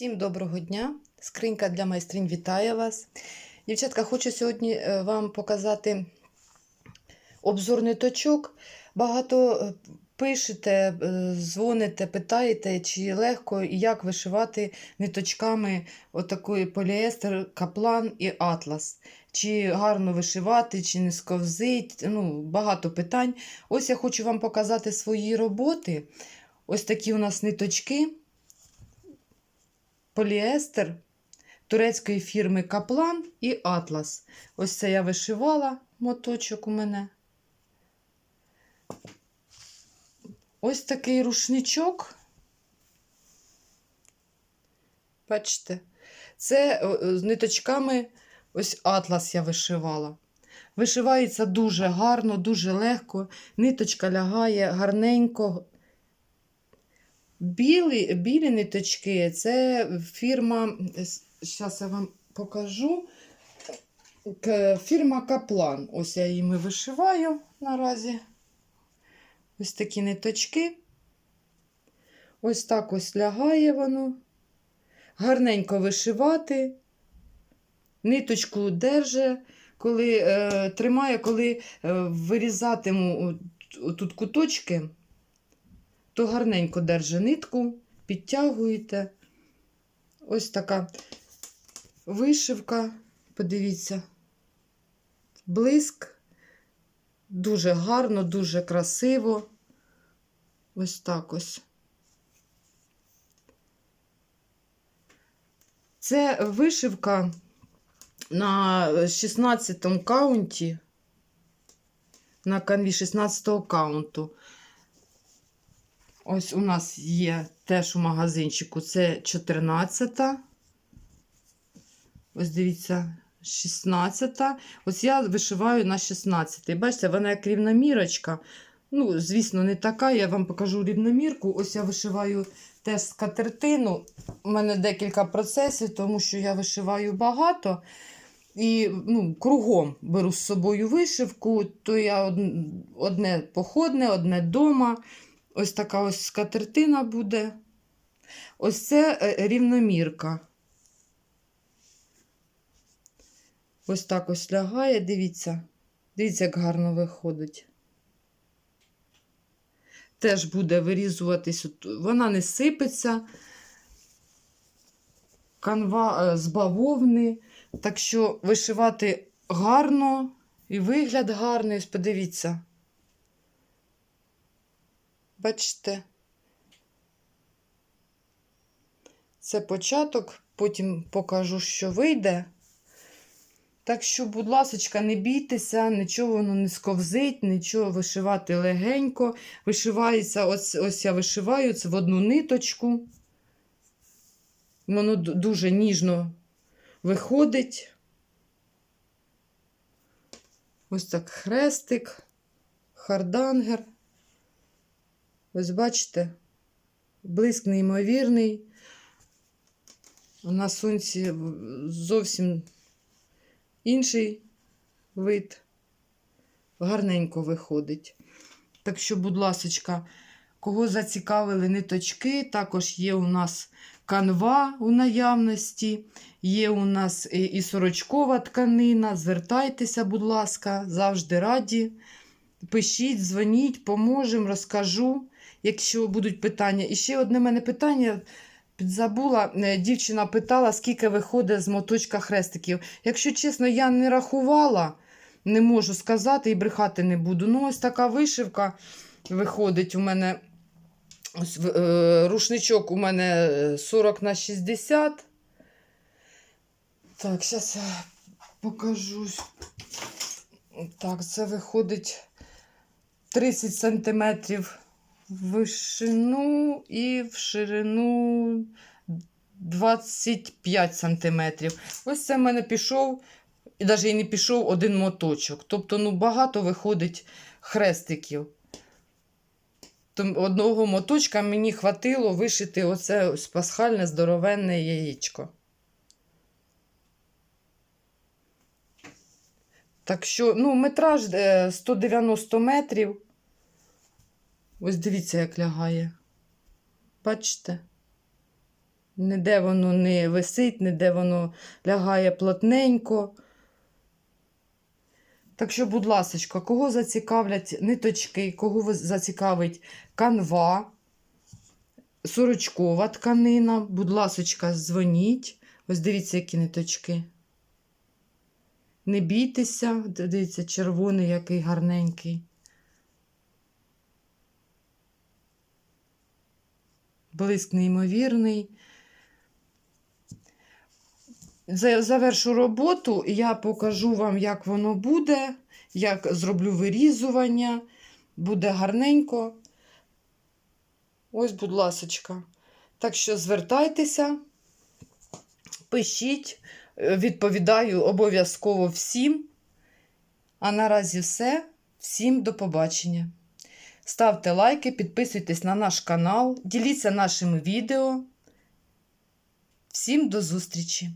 Всім доброго дня! Скринька для майстринь вітає вас. Дівчатка, хочу сьогодні е, вам показати обзор ниточок. Багато е, пишете, е, дзвоните, питаєте, чи легко і як вишивати ниточками отакої поліестер, каплан і атлас. Чи гарно вишивати, чи не сковзить. Ну, багато питань. Ось я хочу вам показати свої роботи. Ось такі у нас ниточки поліестер турецької фірми Каплан і Атлас. Ось це я вишивала моточок у мене. Ось такий рушничок. Бачите, це з ниточками ось атлас я вишивала. Вишивається дуже гарно, дуже легко. Ниточка лягає гарненько, Білі, білі ниточки це фірма, зараз я вам покажу. Фірма Каплан. Ось я їми вишиваю наразі. Ось такі ниточки. Ось так ось лягає воно. Гарненько вишивати. Ниточку держи, коли е, тримає, коли е, вирізатиму тут куточки то гарненько держи нитку, підтягуєте. Ось така вишивка, подивіться, блиск. Дуже гарно, дуже красиво. Ось так ось. Це вишивка на 16 каунті, на канві 16 каунту. Ось у нас є теж у магазинчику. Це 14. Ось дивіться, 16. Ось я вишиваю на 16. Бачите, вона як рівномірочка. Ну, звісно, не така. Я вам покажу рівномірку. Ось я вишиваю теж скатертину. У мене декілька процесів, тому що я вишиваю багато. І ну, кругом беру з собою вишивку, то я одне походне, одне дома. Ось така ось скатертина буде. Ось це е, рівномірка. Ось так ось лягає, дивіться. Дивіться, як гарно виходить. Теж буде вирізуватись. Вона не сипеться. Канва е, з бавовни. Так що вишивати гарно і вигляд гарний. Подивіться. Бачите? Це початок, потім покажу, що вийде. Так що, будь ласка, не бійтеся, нічого воно не сковзить, нічого вишивати легенько. Вишивається, ось, ось я вишиваю це в одну ниточку. Воно дуже ніжно виходить. Ось так хрестик, хардангер. Ось бачите, блиск неймовірний. На сонці зовсім інший вид. Гарненько виходить. Так що, будь ласочка, кого зацікавили ниточки, також є у нас канва у наявності, є у нас і і сорочкова тканина. Звертайтеся, будь ласка, завжди раді. Пишіть, дзвоніть, поможемо, розкажу якщо будуть питання. І ще одне мене питання. Підзабула, Е, дівчина питала, скільки виходить з моточка хрестиків. Якщо чесно, я не рахувала, не можу сказати і брехати не буду. Ну, ось така вишивка виходить у мене. Ось, е, рушничок у мене е, 40 на 60. Так, зараз я покажу. Так, це виходить 30 сантиметрів вишину і в ширину 25 сантиметрів. Ось це в мене пішов, і навіть і не пішов один моточок. Тобто, ну, багато виходить хрестиків. Одного моточка мені хватило вишити оце ось пасхальне здоровенне яєчко. Так що, ну, метраж е, 190 метрів. Ось дивіться, як лягає. Бачите? ніде воно не висить, ніде воно лягає плотненько. Так що, будь ласка, кого зацікавлять ниточки, кого зацікавить канва, сорочкова тканина, будь ласочка, дзвоніть. Ось дивіться, які ниточки. Не бійтеся, дивіться, червоний, який гарненький. Блиск неймовірний. Завершу роботу, і я покажу вам, як воно буде, як зроблю вирізування. Буде гарненько. Ось, будь ласочка. Так що звертайтеся, пишіть, е, відповідаю обов'язково всім. А наразі все. Всім до побачення. Ставте лайки, підписуйтесь на наш канал, діліться нашими відео. Всім до зустрічі!